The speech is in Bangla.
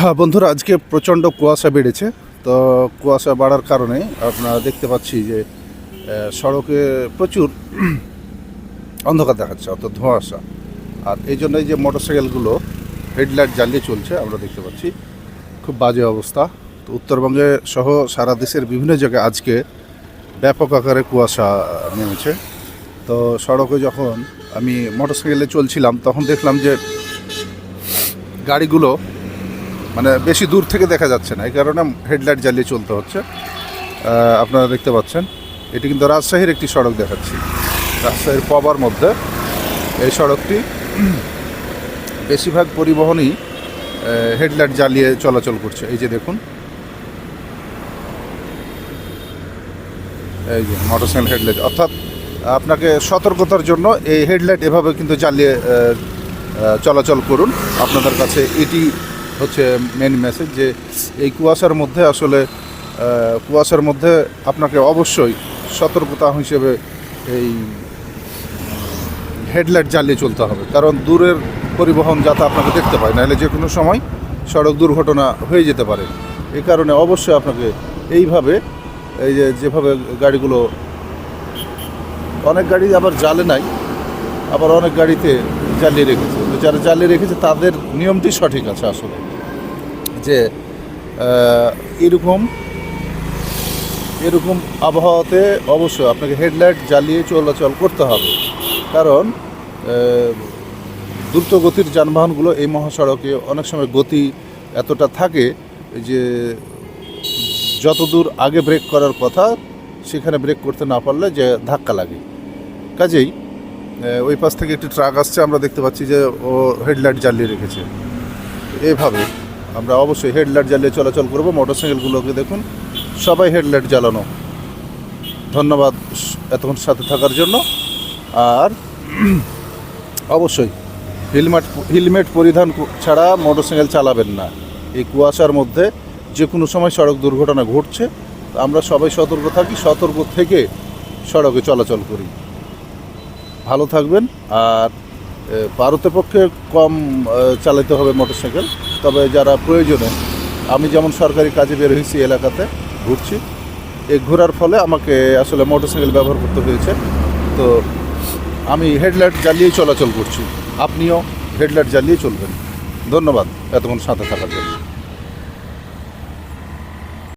হ্যাঁ বন্ধুরা, আজকে প্রচণ্ড কুয়াশা বেড়েছে। তো কুয়াশা বাড়ার কারণে আপনারা দেখতে পাচ্ছি যে সড়কে প্রচুর অন্ধকার দেখাচ্ছে, অর্থাৎ ধোঁয়াশা। আর এই জন্য এই যে মোটরসাইকেলগুলো হেডলাইট জ্বালিয়ে চলছে, আমরা দেখতে পাচ্ছি, খুব বাজে অবস্থা। তো উত্তরবঙ্গে সহ সারা দেশের বিভিন্ন জায়গায় আজকে ব্যাপক আকারে কুয়াশা নেমেছে। তো সড়কে যখন আমি মোটরসাইকেলে চলছিলাম, তখন দেখলাম যে, গাড়িগুলো মানে বেশি দূর থেকে দেখা যাচ্ছে না, এই কারণে হেডলাইট জ্বালিয়ে চলতে হচ্ছে। আপনারা দেখতে পাচ্ছেন, এটি কিন্তু রাজশাহীর একটি সড়ক দেখাচ্ছি। রাজশাহীর পবার মধ্যে এই সড়কটি বেশিরভাগ পরিবহনই হেডলাইট জ্বালিয়ে চলাচল করছে। এই যে দেখুন। এই যে মোটরসাইকেল হেডলাইট। অর্থাৎ আপনাকে সতর্কতার জন্য এই হেডলাইট এভাবে কিন্তু জ্বালিয়ে চলাচল করুন। আপনাদের কাছে এটি হচ্ছে মেন মেসেজ যে এই কুয়াশার মধ্যে আসলে কুয়াশার মধ্যে আপনাকে অবশ্যই সতর্কতা হিসেবে এই হেডলাইট জ্বালিয়ে চলতে হবে। কারণ দূরের পরিবহন যাতে আপনাকে দেখতে পায়, নাহলে যে কোনো সময় সড়ক দুর্ঘটনা হয়ে যেতে পারে। এ কারণে অবশ্যই আপনাকে এইভাবে, এই যে যেভাবে গাড়িগুলো, অনেক গাড়ি আবার জ্বালে নাই, আবার অনেক গাড়িতে জ্বালিয়ে রেখেছে। যারা জ্বালিয়ে রেখেছে তাদের নিয়মটি সঠিক আছে আসলে। যে এরকম এরকম আবহাওয়াতে অবশ্যই আপনাকে হেডলাইট জ্বালিয়ে চলাচল করতে হবে। কারণ আহ, দ্রুত গতির যানবাহনগুলো এই মহাসড়কে অনেক সময় গতি এতটা থাকে যে যতদূর আগে ব্রেক করার কথা সেখানে ব্রেক করতে না পারলে যে ধাক্কা লাগে। কাজেই ওই পাশ থেকে একটি ট্রাক আসছে, আমরা দেখতে পাচ্ছি যে ও হেডলাইট জ্বালিয়ে রেখেছে। এইভাবে আমরা অবশ্যই হেডলাইট জ্বালিয়ে চলাচল করব। মোটরসাইকেলগুলোকে দেখুন, সবাই হেডলাইট জ্বালানো। ধন্যবাদ এতক্ষণ সাথে থাকার জন্য। আর অবশ্যই হেলমেট হেলমেট পরিধান ছাড়া মোটরসাইকেল চালাবেন না। এই কুয়াশার মধ্যে যে কোনো সময় সড়ক দুর্ঘটনা ঘটছে, আমরা সবাই সতর্ক থাকি, সতর্ক থেকে সড়কে চলাচল করি। ভালো থাকবেন আর ভারতের পক্ষে কম চালাতে হবে মোটরসাইকেল। তবে যারা প্রয়োজনে, আমি যেমন সরকারি কাজে বের হয়েছি এলাকাতে, ঘুরছি। এই ঘোরার ফলে আমাকে আসলে মোটরসাইকেল ব্যবহার করতে হয়েছে। তো আমি হেডলাইট জ্বালিয়েই চলাচল করছি। আপনিও হেডলাইট জ্বালিয়ে চলবেন। ধন্যবাদ এতক্ষণ সাথে থাকার জন্য।